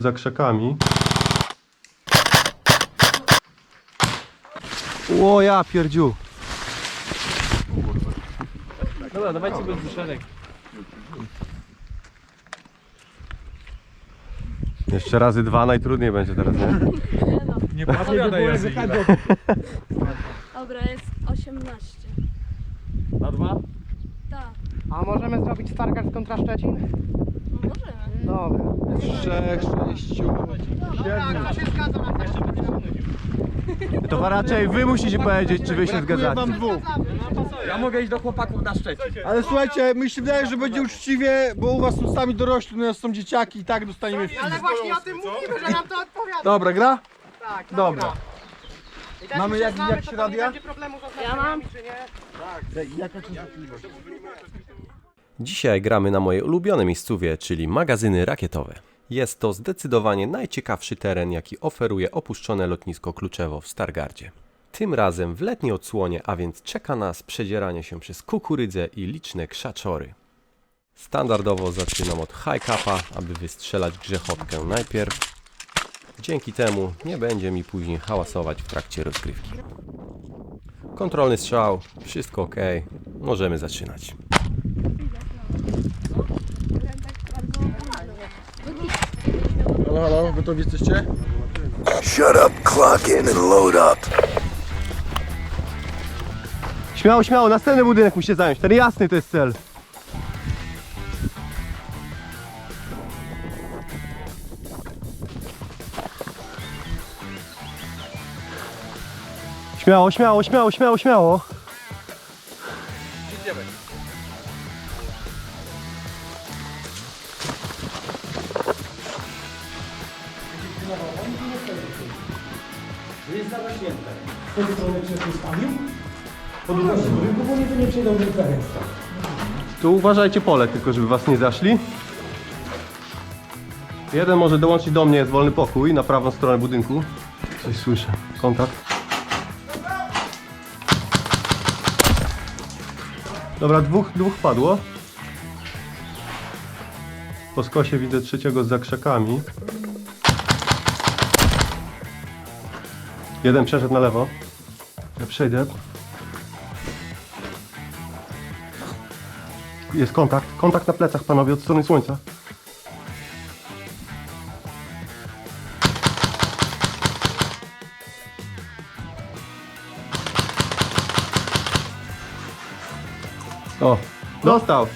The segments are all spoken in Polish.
Za krzakami. O ja pierdziu. Dobra, dawajcie bez wyszerek. Jeszcze razy dwa najtrudniej będzie teraz, nie? Nie podpowiadaj jazdy. Dobra, jest 18. Na dwa? Tak, A możemy zrobić Stargard kontra Szczecin? No. Dobra. Trzech, sześciu. Dobra, to się zgadza na też To raczej wy musicie powiedzieć, czy wy się zgadzacie. wam dwóch. Ja mogę iść do chłopaków na Szczecin. Ale słuchajcie, mi się wydaje, że będzie uczciwie, bo u was są sami dorośli, u nas są dzieciaki i tak dostaniemy w Ale właśnie o tym mówimy, że nam to odpowiada. Dobra, gra? Tak, Dobra. I tak Mamy jak- znamy, jak to się tam radia? Nie będzie problemu z Ja mam. oznaczeniami, czy nie? Jaka częstotliwość? Dzisiaj gramy na moje ulubione miejscówie, czyli magazyny rakietowe. Jest to zdecydowanie najciekawszy teren, jaki oferuje opuszczone lotnisko Kluczewo w Stargardzie. Tym razem w letniej odsłonie, a więc czeka nas przedzieranie się przez kukurydzę i liczne krzaczory. Standardowo zaczynam od high capa, aby wystrzelać grzechotkę najpierw. Dzięki temu nie będzie mi później hałasować w trakcie rozgrywki. Kontrolny strzał, wszystko ok, możemy zaczynać. Halo, halo, gotowi jesteście? Śmiało, śmiało, następny budynek musicie zająć. Ten jasny to jest cel. Śmiało, śmiało, śmiało, śmiało, śmiało. Tu uważajcie pole, tylko żeby was nie zaszli. Jeden może dołączyć do mnie, jest wolny pokój na prawą stronę budynku. Coś słyszę. Kontakt. Dobra, dwóch, dwóch padło. Po skosie widzę trzeciego za krzakami. Jeden przeszedł na lewo. Ja przejdę. Jest kontakt. Kontakt na plecach, panowie, od strony słońca. O, dostał.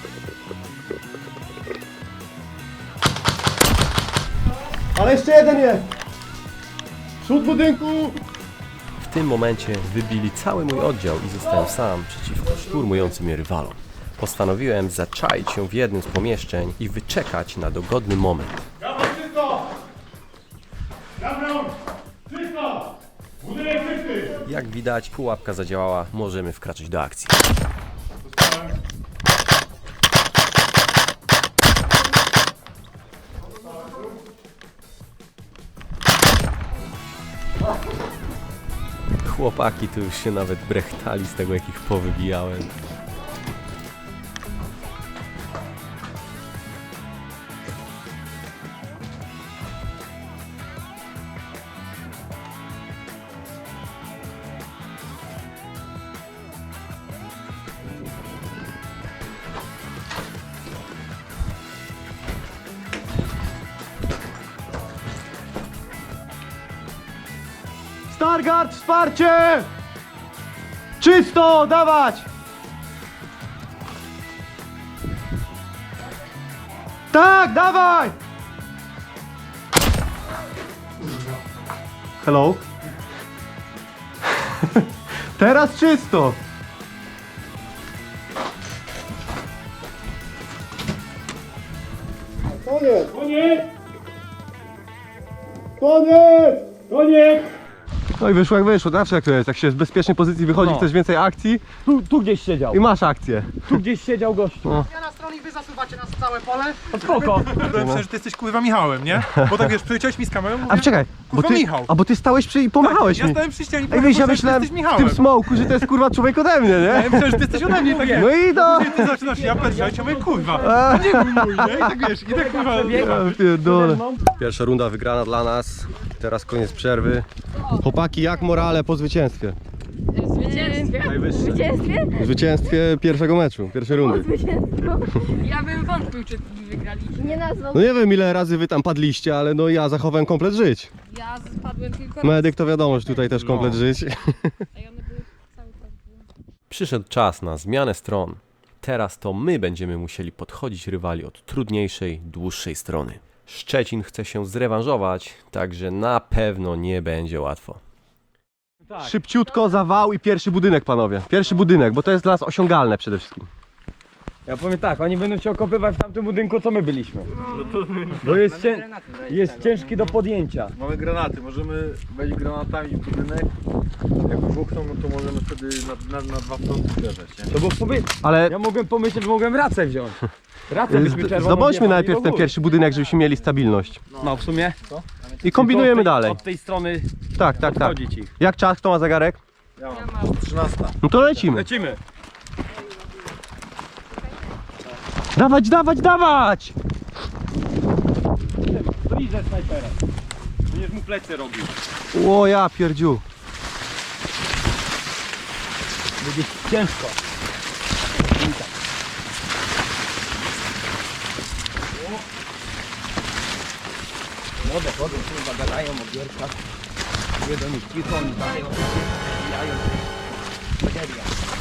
Ale jeszcze jeden jest. Przód budynku. W tym momencie wybili cały mój oddział i zostałem sam przeciwko szturmującym mnie rywalom. Postanowiłem zaczaić się w jednym z pomieszczeń i wyczekać na dogodny moment. Jak widać, pułapka zadziałała, możemy wkraczać do akcji. Chłopaki tu już się nawet brechtali z tego, jak ich powybijałem. Stargard, wsparcie! Czysto, dawać! Tak, dawaj! Hello? Teraz czysto! Koniec! Koniec! Koniec! No i wyszło jak wyszło, zawsze jak to jest, jak się z bezpiecznej pozycji wychodzi, No. chcesz więcej akcji Tu, tu gdzieś siedział. i masz akcję. Tu gdzieś siedział gościu. Ja na stronie wy zasuwacie nas całe pole. No spoko. Myślę, że ty jesteś kurwa Michałem, nie? Bo tak wiesz, przyleciałeś mi z kamerą, mówię, A czekaj, bo Kurwa, ty, Michał. a bo ty stałeś przy i pomachałeś ja mi. stałem przy ścianie i Ej wiesz, ja pomyślałem, że myślałem ty jesteś w Michałem. tym smoku, że to jest kurwa człowiek ode mnie, Ja nie? myślałem, że ty jesteś ode mnie, tak jest. No i do... Ty zaczynasz, ja pierdzielę, ja mówię, kurwa, A, nie mój mój, nie? I tak wiesz, i tak kurwa, ja pierdolę. Pierwsza runda wygrana dla nas, teraz koniec przerwy. Chłopaki, jak morale po zwycięstwie? Zwycięstwie? Najwyższe. Zwycięstwie? Zwycięstwie pierwszego meczu, pierwszej rundy. Zwycięstwo. Ja bym wątpił, czy wygrali. Nie nazwał. No nie wiem ile razy wy tam padliście, ale no ja zachowałem komplet żyć. Ja spadłem tylko raz, Medyk to wiadomo, że tutaj też komplet żyć. a one były cały czas. Przyszedł czas na zmianę stron. Teraz to my będziemy musieli podchodzić rywali od trudniejszej, dłuższej strony. Szczecin chce się zrewanżować, także na pewno nie będzie łatwo. Tak. Szybciutko zawał i pierwszy budynek panowie. Pierwszy budynek, bo to jest dla nas osiągalne przede wszystkim. Ja powiem tak, oni będą się okopywać w tamtym budynku, co my byliśmy. Bo jest, cię, jest ciężki do podjęcia. Mamy granaty, możemy wejść granatami w budynek. Jak wybuchną, no to możemy wtedy na, na, na dwa fronty uderzać, nie? To bo sobie, Ale ja mogłem pomyśleć, że mogłem racę wziąć. Racę byśmy zd- czerwoną zdobądźmy wjechali najpierw do ten góry. pierwszy budynek, żebyśmy mieli stabilność. No w sumie. I kombinujemy Od tej- dalej. Od tej strony Tak, tak, tak. chodzić ich. Jak czas, kto ma zegarek? Ja mam. 13. No to lecimy. Lecimy. Dawać, dawać, dawać! Stoi ze snajperem. Będziesz mu plecy robił. O ja pierdziu. Będzie ciężko. Młode chodzą, kurwa, gadają o gierkach. Mówię do nich cicho, oni dają, bijają. Tragedia.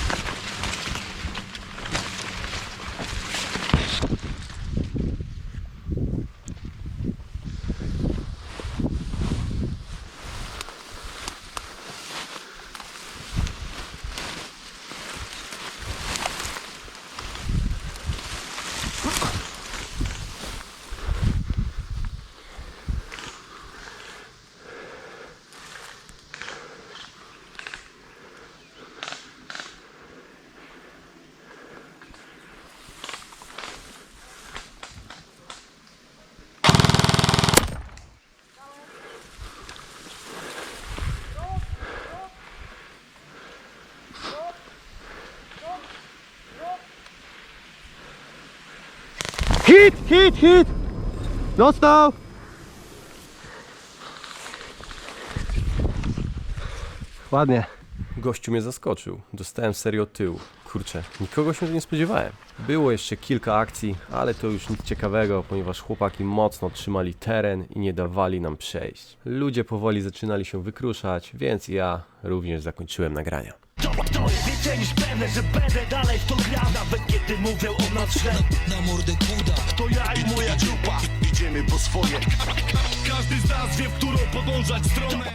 Hit, hit, hit! Dostał! Ładnie. Gościu mnie zaskoczył. Dostałem serio tył. Kurczę, nikogo się nie spodziewałem. Było jeszcze kilka akcji, ale to już nic ciekawego, ponieważ chłopaki mocno trzymali teren i nie dawali nam przejść. Ludzie powoli zaczynali się wykruszać, więc ja również zakończyłem nagrania. Więcej niż pewne, że będę dalej w to grał. Nawet kiedy mówię o nas źle. Na mordę kuda. To ja i moja grupa Idziemy po swoje. Każdy z nas wie, w którą podążać stronę